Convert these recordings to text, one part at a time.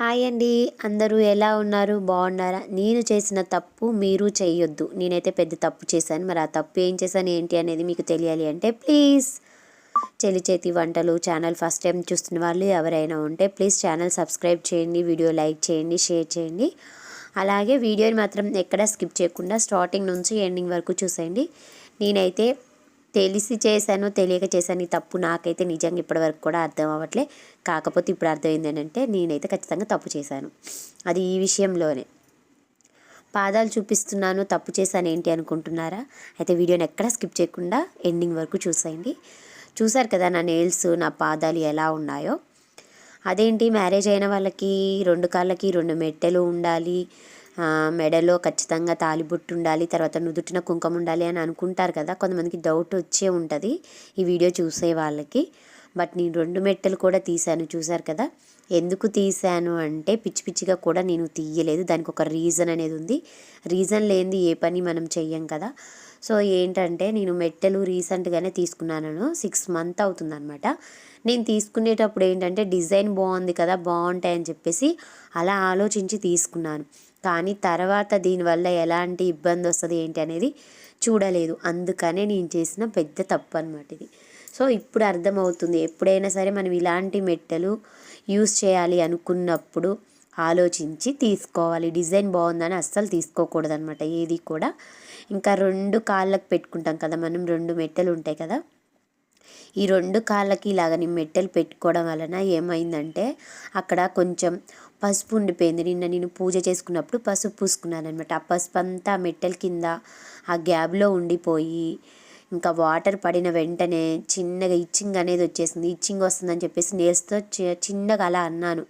Hi అండి. అందరూ ఎలా ఉన్నారు? బాగున్నారా? నేను చేసిన తప్పు మీరు చేయొద్దు. నేనైతే పెద్ద తప్పు చేశాను. మరి ఆ తప్పు ఏం చేశాను ఏంటి అనేది మీకు తెలియాలి అంటే ప్లీజ్ చెలి చేతి వంటలు ఛానల్ ఫస్ట్ టైం చూస్తున్న వాళ్ళు ఎవరైనా ఉంటే ప్లీజ్ ఛానల్ సబ్స్క్రైబ్ చేయండి వీడియో లైక్ చేయండి షేర్ చేయండి. అలాగే వీడియోని మాత్రం ఎక్కడ స్కిప్ చేయకుండా స్టార్టింగ్ నుంచి ఎండింగ్ వరకు చూసేయండి. నేనైతే తెలిసి చేశాను తెలియక చేశాను. ఈ తప్పు నాకైతే నిజంగా ఇప్పటివరకు కూడా అర్థం అవ్వట్లే. కాకపోతే ఇప్పుడు అర్థమైంది ఏంటంటే నేనైతే ఖచ్చితంగా తప్పు చేశాను. అది ఈ విషయంలోనే. పాదాలు చూపిస్తున్నాను తప్పు చేశాను ఏంటి అనుకుంటున్నారా? అయితే వీడియోని ఎక్కడ స్కిప్ చేయకుండా ఎండింగ్ వరకు చూసేయండి. చూసారు కదా నా నెయిల్స్ నా పాదాలు ఎలా ఉన్నాయో? అదేంటి మ్యారేజ్ అయిన వాళ్ళకి రెండు కాళ్ళకి రెండు మెట్టెలు ఉండాలి మెడలో ఖచ్చితంగా తాలిబొట్టు ఉండాలి తర్వాత నుదుటిన కుంకుమ ఉండాలి అని అనుకుంటారు కదా కొంతమందికి డౌట్ వచ్చే ఉంటుంది ఈ వీడియో చూసే వాళ్ళకి. బట్ నేను రెండు మెట్టెలు కూడా తీశాను చూసారు కదా? ఎందుకు తీశాను అంటే పిచ్చి పిచ్చిగా కూడా నేను తీయలేదు దానికి ఒక రీజన్ అనేది ఉంది. రీజన్ లేనిది ఏ పని మనం చెయ్యం కదా. సో ఏంటంటే నేను మెట్టెలు రీసెంట్గానే తీసుకున్నాను సిక్స్ మంత్ అవుతుందన్నమాట. నేను తీసుకునేటప్పుడు ఏంటంటే డిజైన్ బాగుంది కదా బాగుంటాయని చెప్పేసి అలా ఆలోచించి తీసుకున్నాను. కానీ తర్వాత దీనివల్ల ఎలాంటి ఇబ్బంది వస్తుంది ఏంటి అనేది చూడలేదు. అందుకనే నేను చేసిన పెద్ద తప్పు అనమాట ఇది. సో ఇప్పుడు అర్థమవుతుంది. ఎప్పుడైనా సరే మనం ఇలాంటి మెట్టెలు యూస్ చేయాలి అనుకున్నప్పుడు ఆలోచించి తీసుకోవాలి. డిజైన్ బాగుందని అస్సలు తీసుకోకూడదు అనమాట ఏది కూడా. ఇంకా రెండు కాళ్ళకు పెట్టుకుంటాం కదా మనం రెండు మెట్టెలు ఉంటాయి కదా. ఈ రెండు కాళ్ళకి ఇలాగ నేను మెట్టెలు పెట్టుకోవడం వలన ఏమైందంటే అక్కడ కొంచెం పసుపు ఉండిపోయింది. నిన్న నేను పూజ చేసుకున్నప్పుడు పసుపు పూసుకున్నాను అనమాట ఆ పసుపు అంతా మెట్టెల కింద ఆ గ్యాబ్లో ఉండిపోయి ఇంకా వాటర్ పడిన వెంటనే చిన్నగా ఇచ్చింగ్ అనేది వచ్చేసింది. ఇచ్చింగ్ వస్తుందని చెప్పేసి నేల్స్తో చిన్నగా అలా అన్నాను.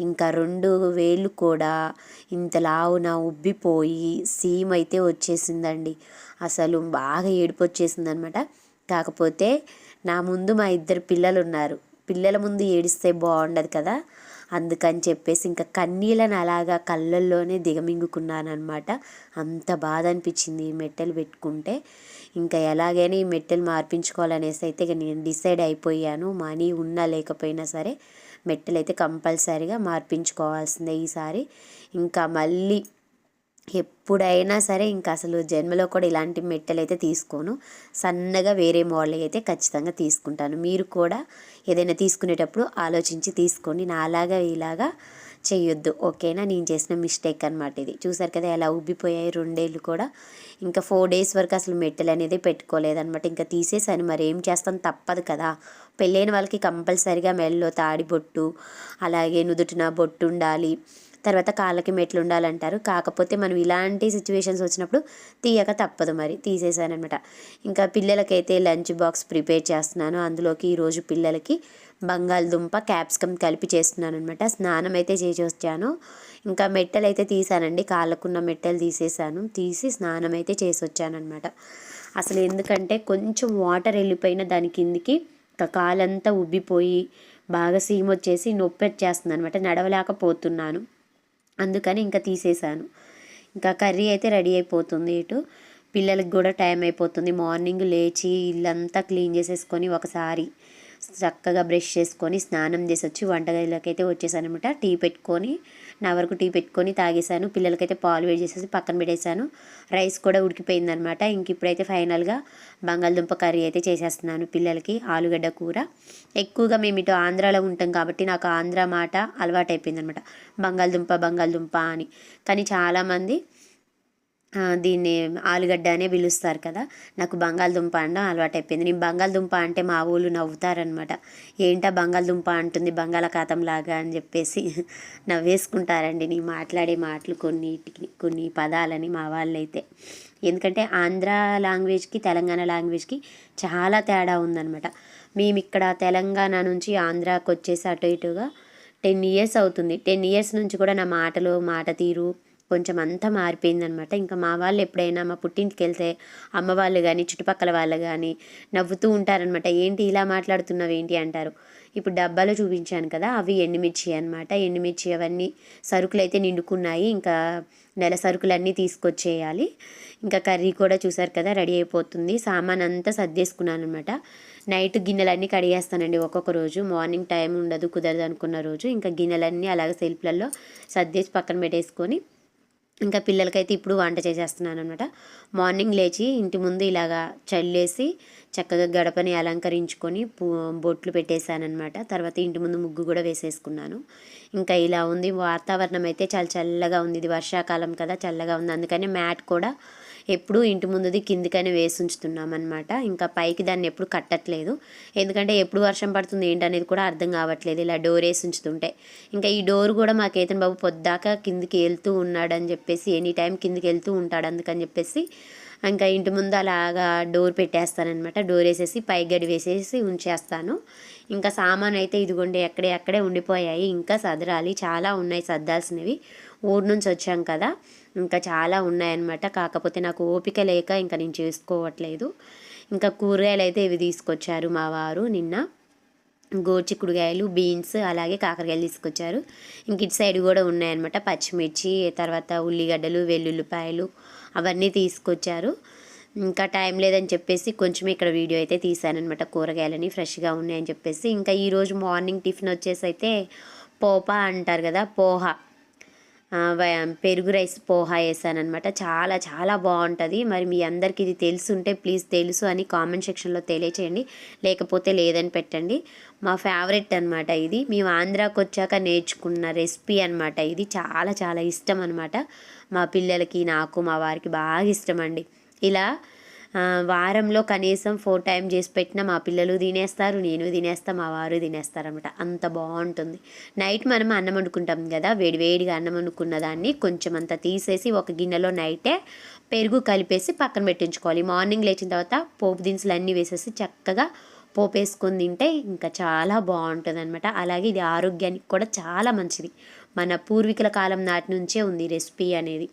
ఇంకా రెండు వేళ్ళు కూడా ఇంత లావున ఉబ్బిపోయి సీమ్ అయితే వచ్చేసిందండి. అసలు బాగా ఏడుపు వచ్చేసింది అనమాట కాకపోతే నా ముందు మా ఇద్దరు పిల్లలు ఉన్నారు పిల్లల ముందు ఏడిస్తే బాగుండదు కదా. అందుకని చెప్పేసి ఇంకా కన్నీళ్ళని అలాగా కళ్ళల్లోనే దిగమింగుకున్నాను అనమాట అంత బాధ అనిపించింది ఈ మెట్టెలు పెట్టుకుంటే. ఇంకా ఎలాగైనా ఈ మెట్టెలు మార్పించుకోవాలనేసి అయితే ఇక నేను డిసైడ్ అయిపోయాను. మనీ ఉన్నా లేకపోయినా సరే మెట్టెలు అయితే కంపల్సరీగా మార్పించుకోవాల్సిందే ఈసారి. ఇంకా మళ్ళీ ఎప్పుడైనా సరే ఇంకా అసలు జన్మలో కూడా ఇలాంటి మెట్టెలు అయితే తీసుకోను. సన్నగా వేరే మోడల్ అయితే ఖచ్చితంగా తీసుకుంటాను. మీరు కూడా ఏదైనా తీసుకునేటప్పుడు ఆలోచించి తీసుకోండి. నాలాగా ఇలాగా చేయొద్దు ఓకేనా? నేను చేసిన మిస్టేక్ అనమాట ఇది. చూసారు కదా ఎలా ఉబ్బిపోయాయి రెండేళ్ళు కూడా. ఇంకా ఫోర్ డేస్ వరకు అసలు మెట్టెలు అనేది పెట్టుకోలేదనమాట ఇంకా తీసేసాను. మరి ఏం చేస్తాను తప్పదు కదా. పెళ్ళైన వాళ్ళకి కంపల్సరిగా మెల్లో తాడి బొట్టు అలాగే నుదుటిన బొట్టు ఉండాలి. తర్వాత కాళ్ళకి మెట్లు ఉండాలంటారు. కాకపోతే మనం ఇలాంటి సిచ్యువేషన్స్ వచ్చినప్పుడు తీయక తప్పదు మరి. తీసేసానమాట ఇంకా పిల్లలకైతే లంచ్ బాక్స్ ప్రిపేర్ చేస్తున్నాను. అందులోకి ఈరోజు పిల్లలకి బంగాళదుంప క్యాప్సికమ్ కలిపి చేస్తున్నాను అనమాట స్నానం అయితే చేసి వచ్చాను ఇంకా మెట్టలు అయితే తీసానండి కాళ్ళకున్న మెట్టలు తీసేసాను తీసి స్నానం అయితే చేసి వచ్చానమాట అసలు ఎందుకంటే కొంచెం వాటర్ వెళ్ళిపోయిన దాని కిందికి కాలంతా ఉబ్బిపోయి బాగా సీమొచ్చేసి నొప్పి వచ్చేస్తుంది అనమాట నడవలేకపోతున్నాను. అందుకని ఇంకా తీసేసాను ఇంకా కర్రీ అయితే రెడీ అయిపోతుంది ఇటు. పిల్లలకి కూడా టైం అయిపోతుంది. మార్నింగ్ లేచి ఇల్లంతా క్లీన్ చేసేసుకొని ఒకసారి చక్కగా బ్రష్ చేసుకొని స్నానం చేసి వచ్చి వంటగదిలోకి అయితే వచ్చేసాను అనమాట టీ పెట్టుకొని నా వరకు టీ పెట్టుకొని తాగేశాను. పిల్లలకైతే పాలు వేడి చేసేసి పక్కన పెట్టేశాను. రైస్ కూడా ఉడికిపోయిందనమాట ఇంక ఇప్పుడైతే ఫైనల్గా బంగాళదుంప కర్రీ అయితే చేసేస్తున్నాను పిల్లలకి. ఆలుగడ్డ కూర. ఎక్కువగా మేము ఇటు ఆంధ్రాలో ఉంటాం కాబట్టి నాకు ఆంధ్ర మాట అలవాటు అయిపోయిందనమాట బంగాళదుంప బంగాళదుంప అని. కానీ చాలామంది దీన్ని ఆలుగడ్డ అనే పిలుస్తారు కదా. నాకు బంగాళదుంప అనడం అలవాటు అయిపోయింది నేను బంగాళదుంప అంటే మా ఊళ్ళు నవ్వుతారనమాట. ఏంటా బంగాళదుంప అంటుంది బంగాళాఖాతం లాగా అని చెప్పేసి నవ్వేసుకుంటారండి. నీ మాట్లాడే మాటలు కొన్నిటికి కొన్ని పదాలని మా వాళ్ళైతే. ఎందుకంటే ఆంధ్ర లాంగ్వేజ్కి తెలంగాణ లాంగ్వేజ్కి చాలా తేడా ఉందనమాట. మేము ఇక్కడ తెలంగాణ నుంచి ఆంధ్రాకి వచ్చేసి అటు ఇటుగా టెన్ ఇయర్స్ అవుతుంది. టెన్ ఇయర్స్ నుంచి కూడా నా మాటలు మాట తీరు కొంచెం అంతా మారిపోయిందనమాట. ఇంకా మా వాళ్ళు ఎప్పుడైనా మా పుట్టింటికి వెళ్తే అమ్మ వాళ్ళు కానీ చుట్టుపక్కల వాళ్ళు కానీ నవ్వుతూ ఉంటారనమాట. ఏంటి ఇలా మాట్లాడుతున్నావు? ఏంటి? అంటారు. ఇప్పుడు డబ్బాలో చూపించాను కదా అవి ఎండుమిర్చి అనమాట. ఎండుమిర్చి అవన్నీ సరుకులు అయితే నిండుకున్నాయి. ఇంకా నెల సరుకులన్నీ తీసుకొచ్చేయాలి. ఇంకా కర్రీ కూడా చూసారు కదా రెడీ అయిపోతుంది. సామాన్ అంతా సర్దేసుకున్నాను అనమాట నైట్ గిన్నెలన్నీ కడిగేస్తానండి ఒక్కొక్క రోజు. మార్నింగ్ టైం ఉండదు కుదరదు అనుకున్న రోజు. ఇంకా గిన్నెలన్నీ అలాగే సెల్ఫ్లలో సర్దేసి పక్కన పెట్టేసుకొని ఇంకా పిల్లలకైతే ఇప్పుడు వంట చేసేస్తున్నాను అనమాట మార్నింగ్ లేచి ఇంటి ముందు ఇలాగా చల్లేసి చక్కగా గడపని అలంకరించుకొని పూ బొట్లు పెట్టేశానమాట తర్వాత ఇంటి ముందు ముగ్గు కూడా వేసేసుకున్నాను. ఇంకా ఇలా ఉంది. వాతావరణం అయితే చాలా చల్లగా ఉంది. ఇది వర్షాకాలం కదా చల్లగా ఉంది. అందుకని మ్యాట్ కూడా ఎప్పుడు ఇంటి ముందుది కిందికనే వేసి ఉంచుతున్నాం అనమాట ఇంకా పైకి దాన్ని ఎప్పుడు కట్టట్లేదు. ఎందుకంటే ఎప్పుడు వర్షం పడుతుంది ఏంటనేది కూడా అర్థం కావట్లేదు. ఇలా డోర్ వేసి ఉంచుతుంటే ఇంకా ఈ డోర్ కూడా మా కేతన్ బాబు పొద్దాక కిందికి వెళ్తూ ఉన్నాడని చెప్పేసి ఎనీ టైం కిందికి వెళ్తూ ఉంటాడు అందుకని చెప్పేసి ఇంకా ఇంటి ముందు అలాగా డోర్ పెట్టేస్తానమాట డోర్ వేసేసి పై గడి వేసేసి ఉంచేస్తాను. ఇంకా సామాన్ అయితే ఇదిగోండి ఎక్కడే అక్కడే ఉండిపోయాయి. ఇంకా సదరాలి. చాలా ఉన్నాయి సర్దాల్సినవి. ఊరు నుంచి వచ్చాం కదా. ఇంకా చాలా ఉన్నాయన్నమాట. కాకపోతే నాకు ఓపిక లేక ఇంకా నేను చేసుకోవట్లేదు. ఇంకా కూరగాయలు అయితే ఇవి తీసుకొచ్చారు మా వారు నిన్న. గోచిక్కుడుగాయలు బీన్స్ అలాగే కాకరకాయలు తీసుకొచ్చారు. ఇంక ఇటు సైడ్ కూడా ఉన్నాయన్నమాట. పచ్చిమిర్చి తర్వాత ఉల్లిగడ్డలు వెల్లుల్లిపాయలు అవన్నీ తీసుకొచ్చారు. ఇంకా టైం లేదని చెప్పేసి కొంచెం ఇక్కడ వీడియో అయితే తీసానమాట కూరగాయలని ఫ్రెష్గా ఉన్నాయని చెప్పేసి. ఇంకా ఈరోజు మార్నింగ్ టిఫిన్ వచ్చేసి అయితే పోపా అంటారు కదా పోహా. పెరుగు రైస్ పోహా వేసానమాట చాలా చాలా బాగుంటుంది. మరి మీ అందరికీ ఇది తెలుసుంటే ప్లీజ్ తెలుసు అని కామెంట్ సెక్షన్లో తెలియచేయండి. లేకపోతే లేదని పెట్టండి. మా ఫేవరెట్ అనమాట ఇది. మేము ఆంధ్రాకి వచ్చాక నేర్చుకున్న రెసిపీ అనమాట ఇది. చాలా చాలా ఇష్టం అనమాట మా పిల్లలకి నాకు మా వారికి బాగా ఇష్టం అండి. ఇలా వారంలో కనీసం ఫోర్ టైం చేసి పెట్టిన మా పిల్లలు తినేస్తారు నేను తినేస్తా మా వారు తినేస్తారనమాట అంత బాగుంటుంది. నైట్ మనం అన్నం వండుకుంటాం కదా వేడివేడిగా అన్నం వండుకున్న దాన్ని కొంచెం అంత తీసేసి ఒక గిన్నెలో నైటే పెరుగు కలిపేసి పక్కన పెట్టించుకోవాలి. మార్నింగ్ లేచిన తర్వాత పోపు దినుసులు అన్నీ వేసేసి చక్కగా పోపు వేసుకొని తింటే ఇంకా చాలా బాగుంటుంది అనమాట అలాగే ఇది ఆరోగ్యానికి కూడా చాలా మంచిది. మన పూర్వీకుల కాలం నాటి నుంచే ఉంది రెసిపీ అనేది.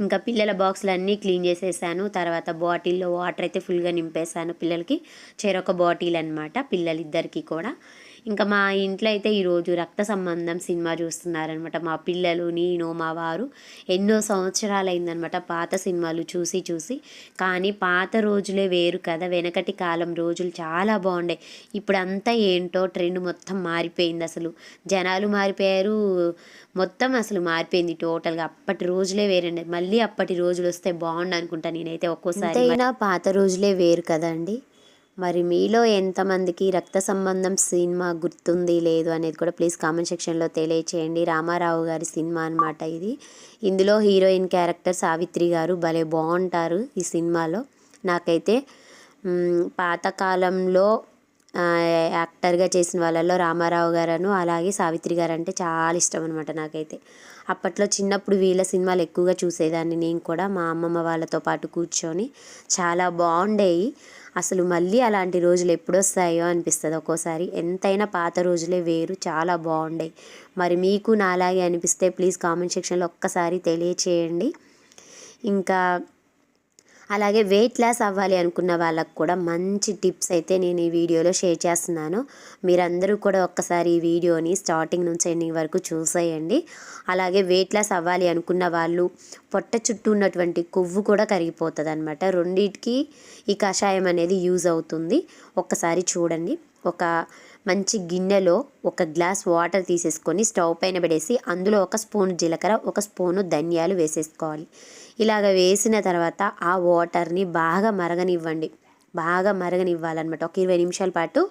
ఇంకా పిల్లల బాక్సులు అన్నీ క్లీన్ చేసేసాను. తర్వాత బాటిల్లో వాటర్ అయితే ఫుల్గా నింపేశాను పిల్లలకి. చెరొక బాటిల్ అనమాట పిల్లలిద్దరికీ కూడా. ఇంకా మా ఇంట్లో అయితే ఈరోజు రక్త సంబంధం సినిమా చూస్తున్నారనమాట మా పిల్లలు నేను మా వారు ఎన్నో సంవత్సరాలు అయిందనమాట పాత సినిమాలు చూసి చూసి. కానీ పాత రోజులే వేరు కదా. వెనకటి కాలం రోజులు చాలా బాగుండే. ఇప్పుడు అంతా ఏంటో ట్రెండ్ మొత్తం మారిపోయింది అసలు. జనాలు మారిపోయారు. మొత్తం అసలు మారిపోయింది టోటల్గా. అప్పటి రోజులే వేరండి. మళ్ళీ అప్పటి రోజులు వస్తే బాగుండు అనుకుంటా నేనైతే ఒక్కోసారి. పాత రోజులే వేరు కదండి మరి మీలో ఎంతమందికి రక్త సంబంధం సినిమా గుర్తుంది లేదు అనేది కూడా ప్లీజ్ కామెంట్ సెక్షన్లో తెలియచేయండి. రామారావు గారి సినిమా అనమాట ఇది. ఇందులో హీరోయిన్ క్యారెక్టర్ సావిత్రి గారు భలే బాగుంటారు ఈ సినిమాలో. నాకైతే పాతకాలంలో యాక్టర్గా చేసిన వాళ్ళల్లో రామారావు గారను అలాగే సావిత్రి గారు అంటే చాలా ఇష్టం అనమాట నాకైతే. అప్పట్లో చిన్నప్పుడు వీళ్ళ సినిమాలు ఎక్కువగా చూసేదాన్ని. నేను కూడా మా అమ్మమ్మ వాళ్ళతో పాటు కూర్చొని చాలా బాగుండేవి అసలు మళ్ళీ అలాంటి రోజులు ఎప్పుడు వస్తాయో అనిపిస్తుంది ఒక్కోసారి. ఎంతైనా పాత రోజులే వేరు చాలా బాగుండేవి మరి మీకు నాలాగే అనిపిస్తే ప్లీజ్ కామెంట్ సెక్షన్లో ఒక్కసారి తెలియచేయండి. ఇంకా అలాగే వెయిట్ లాస్ అవ్వాలి అనుకున్న వాళ్ళకు కూడా మంచి టిప్స్ అయితే నేను ఈ వీడియోలో షేర్ చేస్తున్నాను. మీరందరూ కూడా ఒక్కసారి ఈ వీడియోని స్టార్టింగ్ నుంచి ఎండింగ్ వరకు చూసేయండి. అలాగే వెయిట్ లాస్ అవ్వాలి అనుకున్న వాళ్ళు పొట్ట చుట్టూ ఉన్నటువంటి కొవ్వు కూడా కరిగిపోతుంది అనమాట రెండింటికి ఈ కషాయం అనేది యూజ్ అవుతుంది. ఒక్కసారి చూడండి. ఒక మంచి గిన్నెలో ఒక గ్లాస్ వాటర్ తీసేసుకొని స్టవ్ పైన పడేసి అందులో ఒక స్పూన్ జీలకర్ర ఒక స్పూను ధనియాలు వేసేసుకోవాలి. ఇలాగ వేసిన తర్వాత ఆ వాటర్ని బాగా మరగనివ్వండి. బాగా మరగనివ్వాలన్నమాట. ఒక ఇరవై నిమిషాల పాటు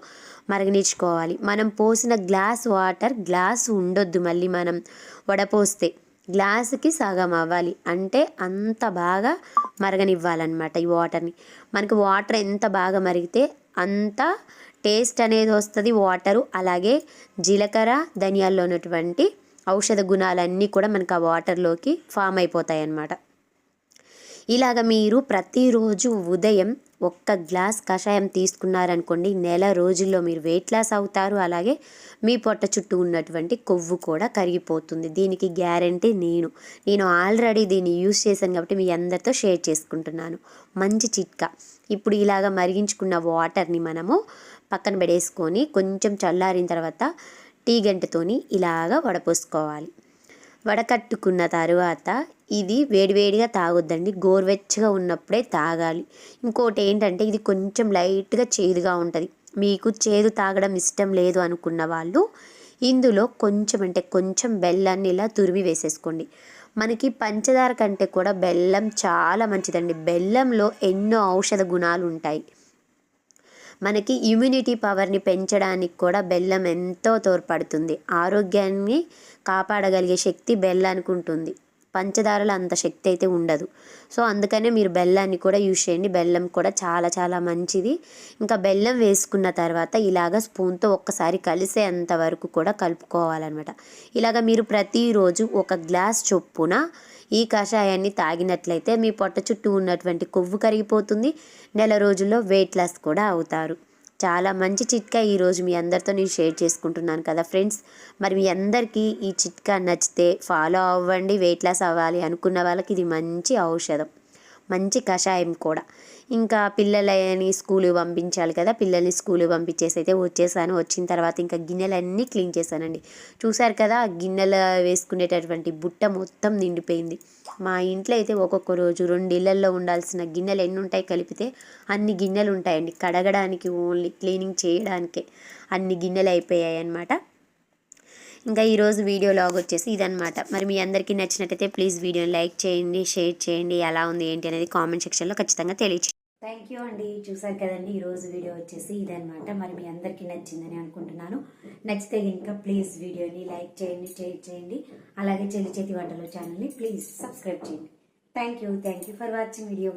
మరగనిచ్చుకోవాలి. మనం పోసిన గ్లాస్ వాటర్ గ్లాస్ ఉండొద్దు మళ్ళీ మనం వడపోస్తే. గ్లాసుకి సగం అవ్వాలి. అంటే అంత బాగా మరగనివ్వాలన్నమాట ఈ వాటర్ని. మనకి వాటర్ ఎంత బాగా మరిగితే అంత టేస్ట్ అనేది వస్తుంది వాటరు అలాగే జీలకర్ర ధనియాల్లో ఉన్నటువంటి ఔషధ గుణాలన్నీ కూడా మనకు ఆ వాటర్లోకి ఫామ్ అయిపోతాయి అన్నమాట ఇలాగ మీరు ప్రతిరోజు ఉదయం ఒక్క గ్లాస్ కషాయం తీసుకున్నారనుకోండి నెల రోజుల్లో మీరు వెయిట్ లాస్ అవుతారు అలాగే మీ పొట్ట చుట్టూ ఉన్నటువంటి కొవ్వు కూడా కరిగిపోతుంది. దీనికి గ్యారంటీ నేను. నేను ఆల్రెడీ దీన్ని యూస్ చేశాను కాబట్టి మీ అందరితో షేర్ చేసుకుంటున్నాను. మంచి చిట్కా. ఇప్పుడు ఇలాగ మరిగించుకున్న వాటర్ని మనము పక్కన పెడేసుకొని కొంచెం చల్లారిన తర్వాత టీ గంటతోని ఇలాగ వడపోసుకోవాలి. వడకట్టుకున్న తర్వాత ఇది వేడివేడిగా తాగొద్దండి. గోరువెచ్చగా ఉన్నప్పుడే తాగాలి. ఇంకోటి ఏంటంటే ఇది కొంచెం లైట్గా చేదుగా ఉంటుంది. మీకు చేదు తాగడం ఇష్టం లేదు అనుకున్న వాళ్ళు ఇందులో కొంచెం అంటే కొంచెం బెల్లాన్ని ఇలా తురిమి వేసేసుకోండి. మనకి పంచదార కంటే కూడా బెల్లం చాలా మంచిదండి. బెల్లంలో ఎన్నో ఔషధ గుణాలు ఉంటాయి మనకి ఇమ్యూనిటీ పవర్ని పెంచడానికి కూడా బెల్లం ఎంతో తోడ్పడుతుంది. ఆరోగ్యాన్ని కాపాడగలిగే శక్తి బెల్లానికి ఉంటుంది పంచదారలో అంత శక్తి అయితే ఉండదు. సో అందుకనే మీరు బెల్లాన్ని కూడా యూజ్ చేయండి. బెల్లం కూడా చాలా చాలా మంచిది. ఇంకా బెల్లం వేసుకున్న తర్వాత ఇలాగ స్పూన్తో ఒక్కసారి కలిసేంత వరకు కూడా కలుపుకోవాలన్నమాట. ఇలాగ మీరు ప్రతిరోజు ఒక గ్లాస్ చొప్పున ఈ కషాయాన్ని తాగినట్లయితే మీ పొట్ట చుట్టూ ఉన్నటువంటి కొవ్వు కరిగిపోతుంది. నెల రోజుల్లో వెయిట్ లాస్ కూడా అవుతారు. చాలా మంచి చిట్కా ఈరోజు మీ అందరితో నేను షేర్ చేసుకుంటున్నాను కదా ఫ్రెండ్స్. మరి మీ అందరికీ ఈ చిట్కా నచ్చితే ఫాలో అవ్వండి వెయిట్ లాస్ అవ్వాలి అనుకున్న వాళ్ళకి ఇది మంచి ఔషధం. మంచి కషాయం కూడా. ఇంకా పిల్లలని స్కూల్కి పంపించాలి కదా పిల్లల్ని స్కూలు పంపించేసి అయితే వచ్చేసాను. వచ్చిన తర్వాత ఇంకా గిన్నెలన్నీ క్లీన్ చేశానండి. చూశారు కదా గిన్నెలు వేసుకునేటటువంటి బుట్ట మొత్తం నిండిపోయింది. మా ఇంట్లో అయితే ఒక్కొక్క రోజు రెండు ఇళ్ళల్లో ఉండాల్సిన గిన్నెలు ఎన్ని ఉంటాయి కలిపితే అన్ని గిన్నెలు ఉంటాయండి. కడగడానికి ఓన్లీ క్లీనింగ్ చేయడానికే అన్ని గిన్నెలు అయిపోయాయి అన్నమాట ఇంకా ఈరోజు వీడియో లాగ్ వచ్చేసి ఇదనమాట మరి మీ అందరికీ నచ్చినట్టయితే ప్లీజ్ వీడియోని లైక్ చేయండి షేర్ చేయండి ఎలా ఉంది ఏంటి అనేది కామెంట్ సెక్షన్లో ఖచ్చితంగా తెలియచేయండి. థ్యాంక్ యూ అండి. చూసారు కదండి ఈరోజు వీడియో వచ్చేసి ఇదనమాట మరి మీ అందరికీ నచ్చిందని అనుకుంటున్నాను. నచ్చితే ఇంకా ప్లీజ్ వీడియోని లైక్ చేయండి షేర్ చేయండి. అలాగే చెల్లి చేతి వంటలు ఛానల్ని ప్లీజ్ సబ్స్క్రైబ్ చేయండి. Thank you thank you for watching video